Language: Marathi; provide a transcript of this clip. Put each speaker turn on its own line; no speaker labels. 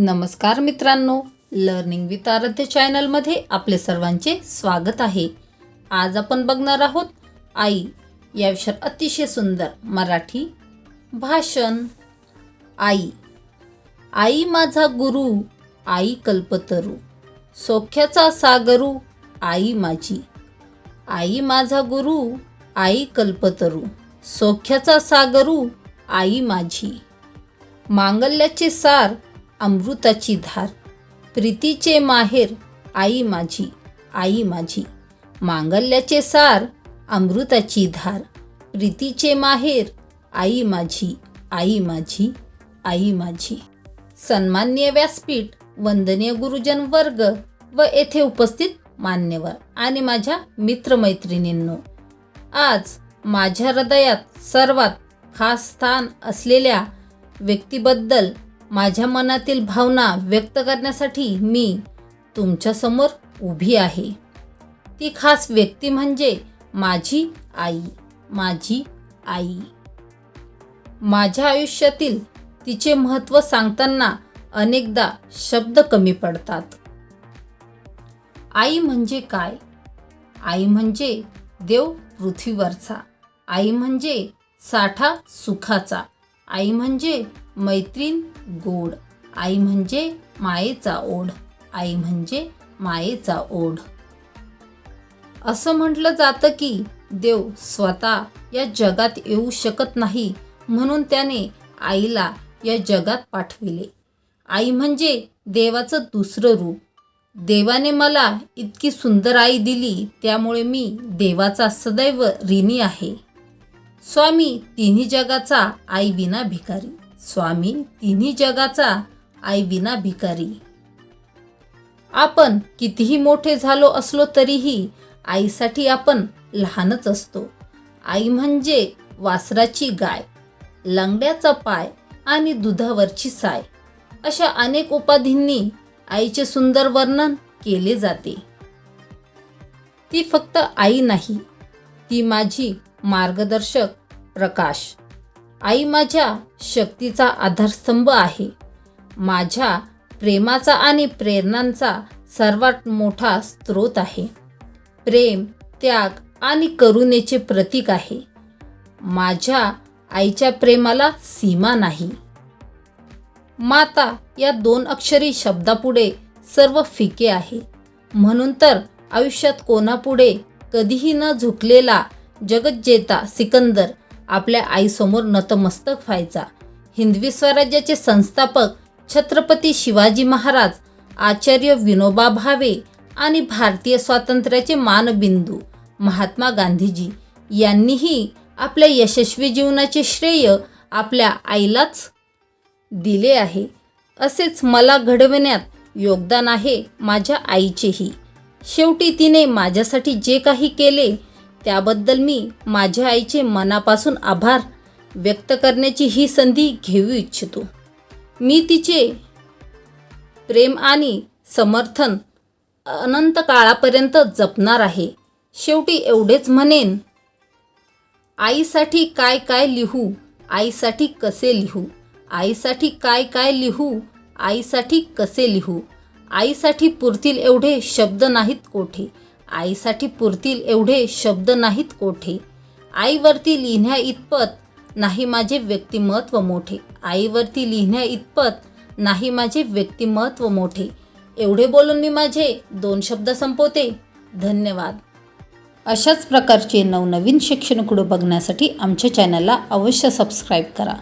नमस्कार मित्रांनो लर्निंग विथ आराध्य चॅनलमध्ये आपले सर्वांचे स्वागत आहे. आज आपण बघणार आहोत आई या विषयात अतिशय सुंदर मराठी भाषण. आई आई माझा गुरु आई कल्पतरू सौख्याचा सागरू आई माझी. आई माझा गुरु आई कल्पतरू सौख्याचा सागरू आई माझी. मांगल्याचे सार अमृताची धार. प्रीतीचे माहेर आई माझी आई माझी. मांगल्याचे सार अमृताची धार. प्रीतीचे माहेर आई माझी आई माझी आई माझी. सन्मान्य व्यासपीठ वंदनीय गुरुजन वर्ग व येथे उपस्थित मान्यवर आणि माझ्या मित्रमैत्रिणींनो आज माझ्या हृदयात सर्वात खास स्थान असलेल्या व्यक्तीबद्दल माझ्या मनातील भावना व्यक्त करण्यासाठी मी तुमच्यासमोर उभी आहे. ती खास व्यक्ती म्हणजे माझी आई माझी आई. माझ्या आयुष्यातील तिचे महत्त्व सांगताना अनेकदा शब्द कमी पडतात. आई म्हणजे काय? आई म्हणजे देव पृथ्वीवरचा. आई म्हणजे साठा सुखाचा. आई म्हणजे मैत्रीण गोड. आई म्हणजे मायेचा ओढ. आई म्हणजे मायेचा ओढ. असं म्हटलं जातं की देव स्वतः या जगात येऊ शकत नाही म्हणून त्याने आईला या जगात पाठविले. आई म्हणजे देवाचं दुसरं रूप. देवाने मला इतकी सुंदर आई दिली त्यामुळे मी देवाचा सदैव ऋणी आहे. स्वामी तिन्ही जगाचा आई विना भिकारी. स्वामी तिन्ही जगाचा आई विना भिकारी. आपण कितीही मोठे झालो असलो तरीही आईसाठी आपण लहानच असतो. आई म्हणजे वासराची गाय लंगड्याचा पाय आणि दुधावरची साय. अशा अनेक उपाधींनी आईचे सुंदर वर्णन केले जाते. ती फक्त आई नाही ती माझी मार्गदर्शक प्रकाश. आई माझ्या शक्तीचा आधारस्तंभ आहे. माझ्या प्रेमाचा आणि प्रेरणांचा सर्वात मोठा स्रोत आहे. प्रेम त्याग आणि करुणेचे प्रतीक आहे. माझ्या आईच्या प्रेमाला सीमा नाही. माता या दोन अक्षरी शब्दापुढे सर्व फिके आहे. म्हणून तर आयुष्यात कोणापुढे कधीही न झुकलेला जगज्जेता सिकंदर आपल्या आईसमोर नतमस्तक व्हायचा. हिंदवी स्वराज्याचे संस्थापक छत्रपती शिवाजी महाराज आचार्य विनोबा भावे आणि भारतीय स्वातंत्र्याचे मानबिंदू महात्मा गांधीजी यांनीही आपल्या यशस्वी जीवनाचे श्रेय आपल्या आईलाच दिले आहे. असेच मला घडविण्यात योगदान आहे माझ्या आईचेही. शेवटी तिने माझ्यासाठी जे काही केले त्याबद्दल मी माझ्या आईचे मनापासून आभार व्यक्त करण्याची ही संधी घेऊ इच्छितो. मी तिचे प्रेम आणि समर्थन अनंत काळापर्यंत जपणार आहे. शेवटी एवढेच म्हणेन आईसाठी काय काय लिहू आईसाठी कसे लिहू आईसाठी काय काय लिहू आईसाठी कसे लिहू आईसाठी पुरतील एवढे शब्द नाहीत कोठे. आईसाठी पुरतील एवढे शब्द नाहीत कोठे? आईवरती लिहिण्या इतपत नाही माझे व्यक्तिमत्व मोठे. आईवरती लिहिण्या इतपत नाही माझे व्यक्तिमत्व मोठे. एवढे बोलून मी माझे दोन शब्द संपवते. धन्यवाद. अशाच प्रकारचे नवनवीन शिक्षणकुडं बघण्यासाठी आमच्या चॅनलला अवश्य सबस्क्राईब करा.